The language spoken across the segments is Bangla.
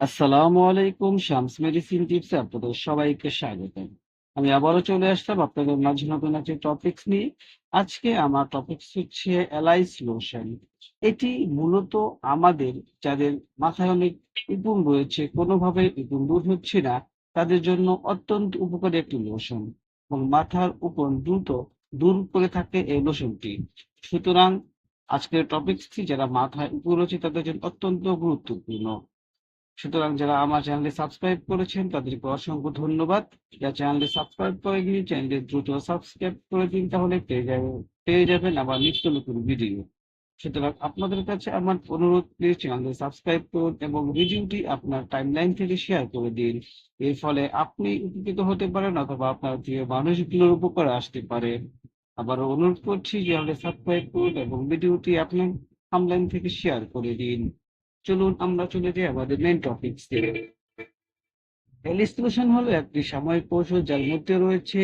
আসসালামু আলাইকুম, শামস মেডিসিন টিপসে আপনাদের সবাইকে স্বাগত আমি আবারও চলে আসলাম আপনাদের মাঝে নতুন একটি টপিকস নিয়ে। আজকে আমার টপিকস হচ্ছে এলাইস লোশন এটি মূলত আমাদের, যাদের মাথায় অনেক উকুন রয়েছে, কোনোভাবে উকুন দূর হচ্ছে না, তাদের জন্য অত্যন্ত উপকারী একটি লোশন এবং মাথার উপর দ্রুত দূর করে থাকে এই লোশনটি সুতরাং আজকের টপিকসটি যারা মাথায় উপর রয়েছে, তাদের জন্য অত্যন্ত গুরুত্বপূর্ণ। সুতরাং যারা আমার চ্যানেলটি সাবস্ক্রাইব করেছেন, তাদেরকে অসংখ্য ধন্যবাদ। যারা চ্যানেলটি সাবস্ক্রাইব করে করেনি চ্যানেলটি দ্রুত সাবস্ক্রাইব করে দিন, তাহলে পেয়ে যাবেন পেয়ে যাবেন আবার নিত্য নতুন ভিডিও। সুতরাং আপনাদের কাছে আমার অনুরোধ প্লিজ চ্যানেলটি সাবস্ক্রাইব করুন এবং ভিডিওটি আপনার টাইমলাইন থেকে শেয়ার করে দিন। এর ফলে আপনি উপকৃত হতে পারেন অথবা আপনার প্রিয় মানুষগুলোর উপকারে আসতে পারে। আবার অনুরোধ করছি, চ্যানেলটি সাবস্ক্রাইব করুন এবং ভিডিওটি আপনার টাইমলাইন থেকে শেয়ার করে দিন। চলুন আমরা চলে যাই আমাদের মেন টপিকস ইলিস্ট্রেশন হলো একটি সাময়িক কৌশল যার মধ্যে রয়েছে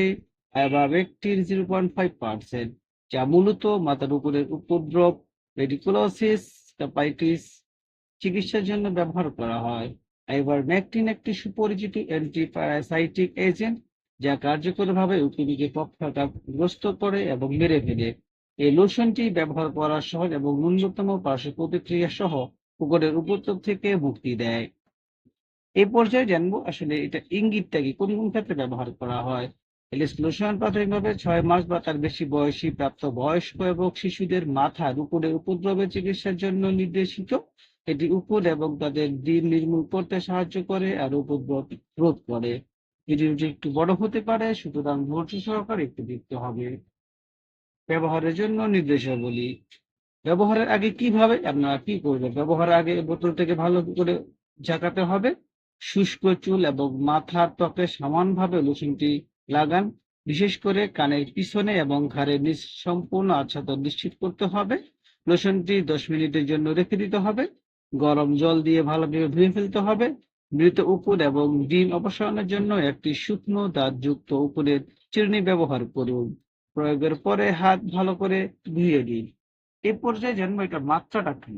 ব্যক্তির জিরো পয়েন্ট ফাইভ পার্সেন্ট যা মূলত মাথার উপরের উপদ্রব রেডিকুলোসিস চিকিৎসার জন্য ব্যবহার করা হয়। এবার ম্যাকটিন একটি সুপরিচিত অ্যান্টি প্যারাসাইটিক এজেন্ট যা কার্যকরভাবে উদ্ভিদকে পক্ষাঘাতগ্রস্ত করে এবং মেরে ফেলে। এই লোশনটি ব্যবহার করা সহজ এবং ন্যূনতম পার্শ্ব প্রতিক্রিয়া সহ পুকুরের উপদ্রব থেকে মুক্তি দেয়। এই পর্যায়ে জানব আসলে এটা ইঙ্গিতটা কি? কোন কোন ক্ষেত্রে ব্যবহার করা হয়? এলিস লোশন প্রাথমিকভাবে ছয় মাস বা তার বেশি বয়সী প্রাপ্ত বয়স্ক এবং শিশুদের মাথার উপরের উপদ্রবের চিকিৎসার জন্য নির্দেশিত। এটি উপর এবং তাদের ডিম নির্মূল করতে সাহায্য করে আর উপদ্রব রোধ করে। ভিডিওটি একটু বড় হতে পারে, সুতরাং ধৈর্য সহকারে একটু দেখতে হবে। ব্যবহারের জন্য নির্দেশাবলী। ব্যবহারের আগে কীভাবে আপনারা কি করবেন? ব্যবহারের আগে বোতল থেকে ভালো করে ঝাঁকাতে হবে। শুষ্ক চুল এবং মাথার ত্বকে সমানভাবে লোশনটি লাগান। বিশেষ করে কানের পিছনে এবং ঘাড়ের নিচ সম্পূর্ণ আচ্ছাদন নিশ্চিত করতে হবে। লোশনটি দশ মিনিটের জন্য রেখে দিতে হবে। গরম জল দিয়ে ভালোভাবে ধুয়ে ফেলতে হবে। মৃত উপর এবং ডিম অপসারণের জন্য একটি শুকনো দাঁতযুক্ত উপরের চিরুনি ব্যবহার করুন। প্রয়োগের পরে হাত ভালো করে ধুয়ে দিন এ পর্যায়ে জানব এটা মাত্রাটা কি।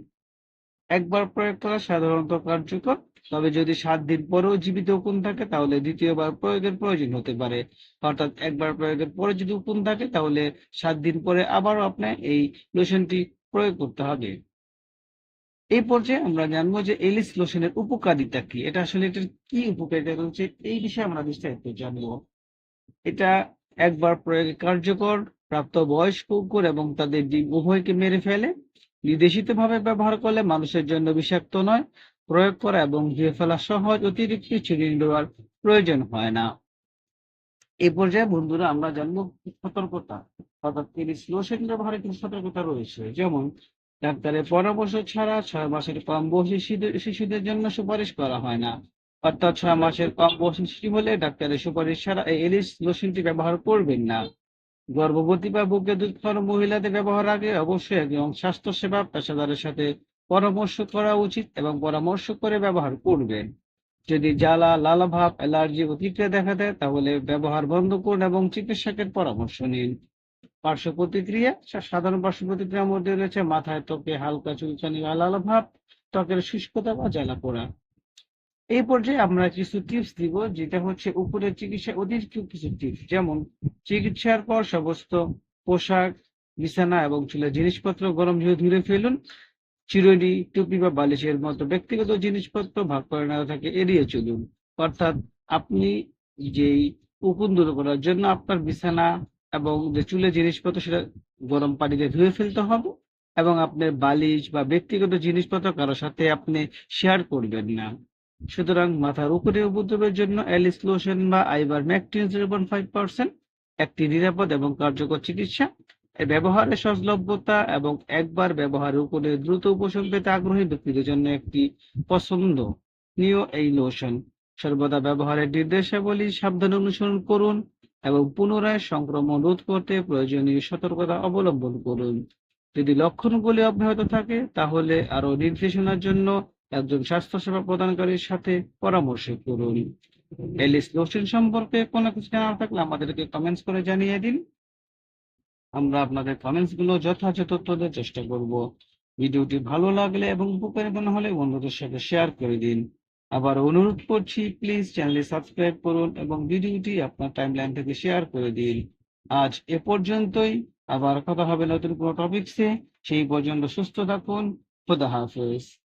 একবার প্রয়োগ করা সাধারণত কার্যকর, তবে যদি সাত দিন পরেও জীবিত উকুন থাকে, তাহলে দ্বিতীয়বার প্রয়োগের প্রয়োজন হতে পারে। অর্থাৎ একবার প্রয়োগের পরে যদি উকুন থাকে, তাহলে সাত দিন পরে আবারও আপনার এই লোশনটি প্রয়োগ করতে হবে। এই পর্যায়ে আমরা জানব যে এলিস লোশনের উপকারিতা কি। এটা আসলে এটার কি উপকারিতা রয়েছে, এই বিষয়ে আমরা বিস্তারিত জানব। এটা একবার প্রয়োগে কার্যকর প্রাপ্ত বয়স্ক কুকুর এবং তাদের ডিম উভয়কে মেরে ফেলে, নির্দেশিতভাবে ব্যবহার করলে মানুষের জন্য বিষাক্ত নয়, প্রয়োগ করা এবং ধুয়ে ফেলা সহজ অতিরিক্ত চিনি দেওয়ার প্রয়োজন হয় না। এই পর্যায়ে বন্ধুরা আমরা জানব সতর্কতা, অর্থাৎ এই লোশন ব্যবহারে কিছু সতর্কতা রয়েছে? যেমন, ডাক্তারের পরামর্শ ছাড়া ছয় মাসের কম বয়সী শিশু- শিশুদের জন্য সুপারিশ করা হয় না। অর্থাৎ ছয় মাসের কম বয়সী শিশু হলে ডাক্তারের সুপারিশ ছাড়া এই এলিস লোশনটি ব্যবহার করবেন না। গর্ভবতী বা বুকে দুধ খাওয়ানো মহিলাদের ব্যবহার আগে অবশ্যই একজন স্বাস্থ্যসেবা পেশাদারের সাথে পরামর্শ করা উচিত এবং পরামর্শ করে ব্যবহার করবেন। যদি জ্বালা লালাভাব অ্যালার্জি প্রতিক্রিয়া দেখা দেয়, তাহলে ব্যবহার বন্ধ করুন এবং চিকিৎসকের পরামর্শ নিন। পার্শ্ব প্রতিক্রিয়া সাধারণ পার্শ্ব প্রতিক্রিয়ার মধ্যে রয়েছে মাথায় ত্বকে হালকা চুলকানি বা লালাভাব ত্বকের শুষ্কতা বা জ্বালা পোড়া। এই পর্যায়ে আমরা কিছু টিপস দিব, যেটা হচ্ছে উপরের চিকিৎসা অতিরিক্ত কিছু টিপস যেমন চিকিৎসার পর সমস্ত পোশাক, বিছানা এবং চুলের জিনিসপত্র গরম জলে ধুয়ে ফেলুন। চিরুনি, টুপি বা বালিশের মতো ব্যক্তিগত জিনিসপত্র ভাগ করে নেওয়া থাকে, এড়িয়ে চলুন। অর্থাৎ আপনি যেই উকুন দূর করার জন্য আপনার বিছানা এবং যে চুলের জিনিসপত্র সেটা গরম পানিতে ধুয়ে ফেলতে হবে এবং আপনার বালিশ বা ব্যক্তিগত জিনিসপত্র কারোর সাথে আপনি শেয়ার করবেন না। সুতরাং মাথার উপরে উপদ্রবের জন্য অ্যালিস লোশন বা ivermectin zero five percent একটি নিরাপদ এবং কার্যকর চিকিৎসা, এর ব্যবহারের সহজলভ্যতা এবং একবার ব্যবহারের উপরে দ্রুত উপশম পেতে আগ্রহী ব্যক্তিদের জন্য একটি পছন্দ। নিয় এই লোশন। সর্বদা ব্যবহারের নির্দেশাবলী সাবধানে অনুসরণ করুন এবং পুনরায় সংক্রমণ রোধ করতে প্রয়োজনীয় সতর্কতা অবলম্বন করুন। যদি লক্ষণগুলি অব্যাহত থাকে, তাহলে আরও নির্দেশনার জন্য একজন স্বাস্থ্যসেবা প্রদানকারীর সাথে পরামর্শ করুন। এলিস লোশন সম্পর্কে কোনো কিছু জানার থাকলে আমাদেরকে কমেন্টস করে জানিয়ে দিন। আমরা আপনাদের কমেন্টসগুলো যথাযথ দেওয়ার চেষ্টা করব। ভিডিওটি ভালো লাগলে এবং উপকারী মনে হলে বন্ধুদের সাথে শেয়ার করে দিন। আবার অনুরোধ করছি প্লিজ চ্যানেলটি সাবস্ক্রাইব করুন এবং ভিডিওটি আপনার টাইমলাইন থেকে শেয়ার করে দিন। আজ এ পর্যন্তই। আবার কথা হবে নতুন কোনো টপিকসে সেই পর্যন্ত সুস্থ থাকুন। খোদা হাফেজ।